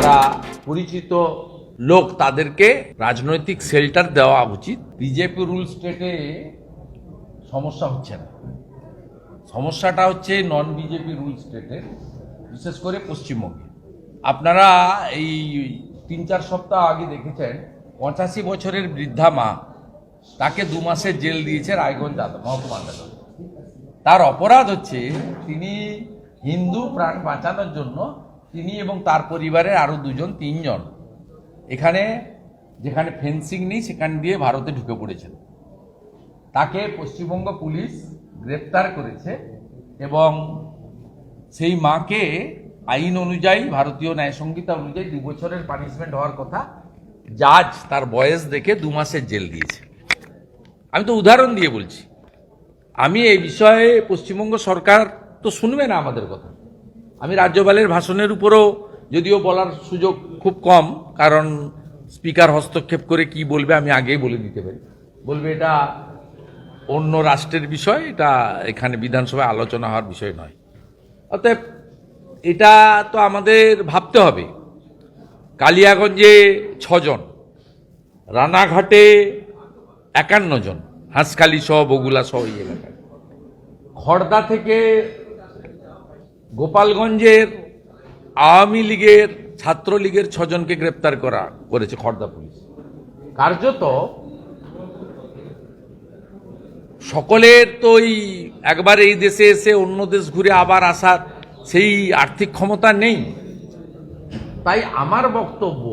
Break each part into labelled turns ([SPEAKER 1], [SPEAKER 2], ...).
[SPEAKER 1] যারা পরিচিত লোক, তাদেরকে রাজনৈতিক শেল্টার দেওয়া উচিত। বিজেপি রুল স্টেটে সমস্যা হচ্ছে না। সমস্যাটা হচ্ছে নন বিজেপি রুল স্টেটে বিশেষ করে পশ্চিমবঙ্গে। আপনারা এই তিন চার সপ্তাহ আগে দেখেছেন, পঁচাশি বছরের বৃদ্ধা মা, তাকে দু মাসের জেল দিয়েছে রায়গঞ্জ মহকুমা আদালত। তার অপরাধ হচ্ছে, তিনি হিন্দু প্রাণ বাঁচানোর জন্য তিনি এবং তার পরিবারের আরও দুজন, তিনজন। এখানে যেখানে ফেন্সিং নেই, সেখান দিয়ে ভারতে ঢুকে পড়েছেন। তাকে পশ্চিমবঙ্গ পুলিশ গ্রেপ্তার করেছে এবং সেই মাকে আইন অনুযায়ী, ভারতীয় ন্যায় সংহিতা অনুযায়ী দু বছরের পানিশমেন্ট হওয়ার কথা জাজ তার বয়স দেখে দু মাসের জেল দিয়েছে। আমি তো উদাহরণ দিয়ে বলছি, আমি এই বিষয়ে পশ্চিমবঙ্গ সরকার তো শুনবে না আমাদের কথা। আমি রাজ্যপালের ভাষণের উপরও যদিও বলার সুযোগ খুব কম, কারণ স্পিকার হস্তক্ষেপ করে কি বলবে আমি আগেই বলে দিতে পারি। বলবে এটা অন্য রাষ্ট্রের বিষয়, এটা এখানে বিধানসভায় আলোচনা হওয়ার বিষয় নয়। অতএব এটা তো আমাদের ভাবতে হবে। কালিয়াগঞ্জে ছজন, রানাঘাটে একান্ন জন, হাঁসখালি সহ বগুলা সহ এই এলাকায়। খড়দা থেকে গোপালগঞ্জের আওয়ামী লীগের ছাত্রলীগের ছজনকে গ্রেপ্তার করা করেছে খড়দা পুলিশ। কার্যত সকলের তো ওই একবার এই দেশে এসে অন্য দেশ ঘুরে আবার আসার সেই আর্থিক ক্ষমতা নেই। তাই আমার বক্তব্য,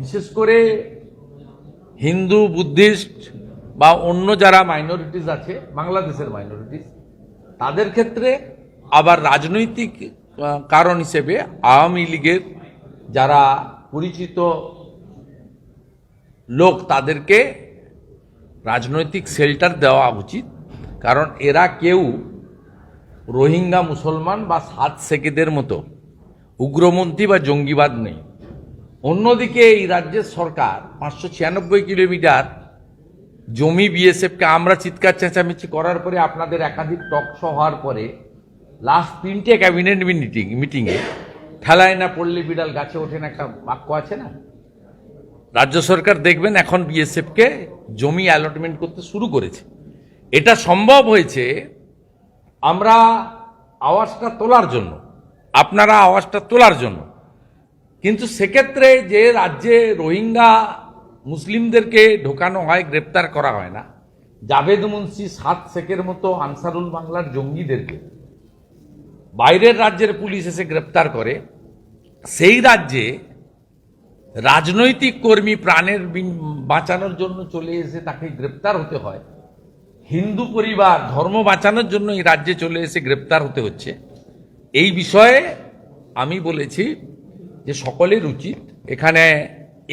[SPEAKER 1] বিশেষ করে হিন্দু, বুদ্ধিস্ট বা অন্য যারা মাইনরিটিস আছে, বাংলাদেশের মাইনরিটিস তাদের ক্ষেত্রে আবার রাজনৈতিক কারণ হিসেবে আওয়ামী লীগের যারা পরিচিত লোক, তাদেরকে রাজনৈতিক শেল্টার দেওয়া উচিত। কারণ এরা কেউ রোহিঙ্গা, মুসলমান বা সাত সেকেদের মতো, উগ্রমন্ত্রী বা জঙ্গিবাদ নেই। অন্যদিকে এই রাজ্যের সরকার পাঁচশো ছিয়ানব্বই কিলোমিটার জমি বিএসএফকে আমরা চিৎকার চেঁচামেচি করার পরে আপনাদের একাধিক টক শো হওয়ার পরে লাস্ট তিনটে ক্যাবিনেট মিটিং মিটিংয়ে ঠেলায় না পড়লে বিড়াল গাছে ওঠে না, একটা বাক্য আছে না? রাজ্য সরকার দেখবেন এখন বিএসএফকে জমি অ্যালটমেন্ট করতে শুরু করেছে। এটা সম্ভব হয়েছে আমরা আওয়াজটা তোলার জন্য, আপনারা আওয়াজটা তোলার জন্য। কিন্তু সেক্ষেত্রে যে রাজ্যে রোহিঙ্গা মুসলিমদেরকে ঢোকানো হয়, গ্রেপ্তার করা হয় না, জাভেদ মুন্সি সাত শেখের মতো আনসারুল বাংলার জঙ্গিদেরকে বাইরের রাজ্যের পুলিশ এসে গ্রেপ্তার করে, সেই রাজ্যে রাজনৈতিক কর্মী প্রাণের বাঁচানোর জন্য চলে এসে তাকে গ্রেপ্তার হতে হয়। হিন্দু পরিবার, ধর্ম বাঁচানোর জন্য এই রাজ্যে চলে এসে গ্রেপ্তার হতে হচ্ছে। এই বিষয়ে আমি বলেছি যে সকলের উচিত, এখানে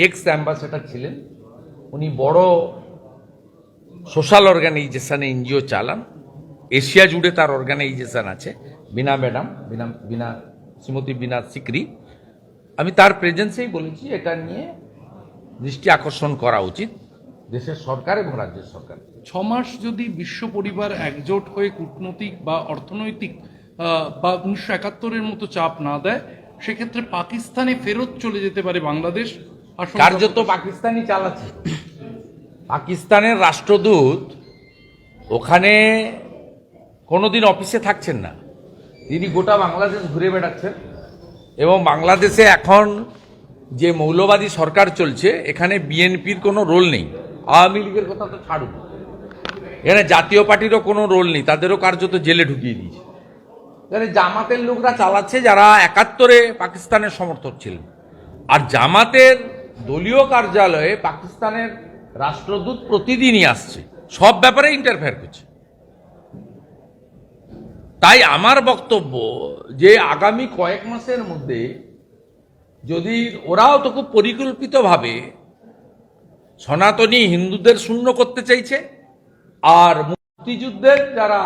[SPEAKER 1] এক্স অ্যাম্বাসেডার ছিলেন, উনি বড় সোশ্যাল অর্গানাইজেশানে এনজিও চালান, এশিয়া জুড়ে তার অর্গানাইজেশান আছে। বিনা ম্যাডাম বিনা বিনা শ্রীমতী বিনা সিকরি। আমি তার প্রেজেন্সেই বলেছি এটা নিয়ে দৃষ্টি আকর্ষণ করা উচিত দেশের সরকার এবং রাজ্যের সরকার।
[SPEAKER 2] ছ মাস যদি বিশ্ব পরিবার একজোট হয়ে কূটনৈতিক বা অর্থনৈতিক বা উনিশশো একাত্তরের মতো চাপ না দেয় সেক্ষেত্রে পাকিস্তানে ফেরত চলে যেতে পারে বাংলাদেশ আশঙ্কা-
[SPEAKER 1] কার্যত পাকিস্তানি চালাচ্ছে। পাকিস্তানের রাষ্ট্রদূত ওখানে কোনোদিন অফিসে থাকছেন না। তিনি গোটা বাংলাদেশ ঘুরে বেড়াচ্ছেন এবং বাংলাদেশে এখন যে মৌলবাদী সরকার চলছে, এখানে বিএনপির কোনো রোল নেই। আওয়ামী লীগের কথা তো ছাড়ুন। এখানে জাতীয় পার্টিরও কোনো রোল নেই, তাদেরও কার্যত জেলে ঢুকিয়ে দিয়েছে। এখানে জামাতের লোকরা চালাচ্ছে যারা একাত্তরে পাকিস্তানের সমর্থক ছিলেন। আর জামাতের দলীয় কার্যালয়ে পাকিস্তানের রাষ্ট্রদূত প্রতিদিনই আসছে। সব ব্যাপারে ইন্টারফেয়ার করছে। তাই আমার বক্তব্য যে আগামী কয়েক মাসের মধ্যে যদি ওরাও তো খুব পরিকল্পিতভাবে সনাতনী হিন্দুদের শূন্য করতে চাইছে, আর মুক্তিযুদ্ধের যারা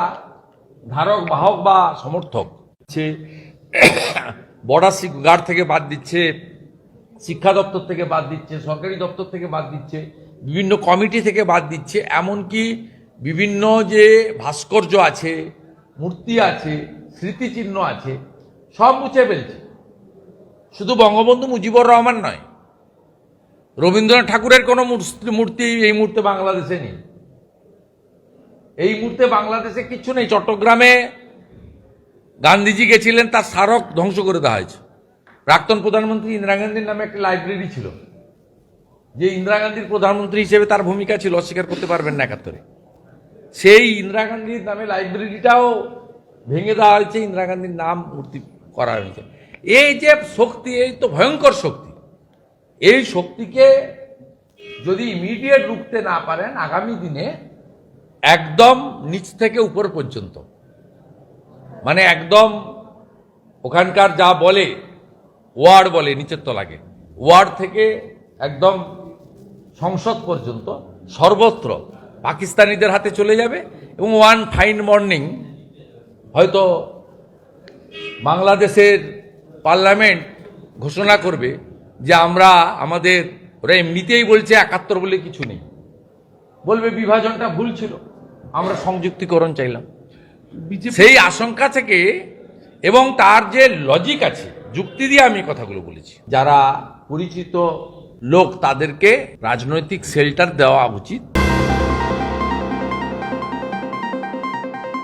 [SPEAKER 1] ধারক, বাহক বা সমর্থক হচ্ছে বর্ডার গার্ড থেকে বাদ দিচ্ছে, শিক্ষা দপ্তর থেকে বাদ দিচ্ছে, সরকারি দপ্তর থেকে বাদ দিচ্ছে, বিভিন্ন কমিটি থেকে বাদ দিচ্ছে, এমনকি বিভিন্ন যে ভাস্কর্য আছে মূর্তি আছে, স্মৃতিচিহ্ন আছে, সব মুছে ফেলছে। শুধু বঙ্গবন্ধু মুজিবুর রহমান নয়, রবীন্দ্রনাথ ঠাকুরের কোনো মূর্তি- এই মুহূর্তে বাংলাদেশে নেই। এই মুহূর্তে বাংলাদেশে কিচ্ছু নেই। চট্টগ্রামে গান্ধীজি গেছিলেন, তার স্মারক ধ্বংস করে দেওয়া হয়েছে। প্রাক্তন প্রধানমন্ত্রী ইন্দিরা গান্ধীর নামে একটা লাইব্রেরি ছিল, যে ইন্দিরা গান্ধীর প্রধানমন্ত্রী হিসেবে তার ভূমিকা ছিল, অস্বীকার করতে পারবেন না একাত্তরে। সেই ইন্দিরা গান্ধীর নামে লাইব্রেরিটাও ভেঙে দেওয়া হয়েছে, ইন্দিরা গান্ধীর নাম মূর্তি করা হয়েছে। এই যে শক্তি, এই তো ভয়ঙ্কর শক্তি। এই শক্তিকে যদি ইমিডিয়েট রুখতে না পারেন, আগামী দিনে একদম নিচ থেকে উপর পর্যন্ত মানে একদম ওখানকার যা বলে, ওয়ার্ড বলে, নিচের তলাকে, ওয়ার্ড থেকে একদম সংসদ পর্যন্ত সর্বত্র পাকিস্তানিদের হাতে চলে যাবে এবং ওয়ান ফাইন মর্নিং হয়তো বাংলাদেশের পার্লামেন্ট ঘোষণা করবে যে আমরা আমাদের ওরা এমনিতেই বলছে একাত্তর বলে কিছু নেই। বলবে বিভাজনটা ভুল ছিল আমরা সংযুক্তিকরণ চাইলাম। সেই আশঙ্কা থেকে এবং তার যে লজিক আছে যুক্তি দিয়ে আমি কথাগুলো বলেছি। যারা পরিচিত লোক তাদেরকে রাজনৈতিক শেল্টার দেওয়া উচিত।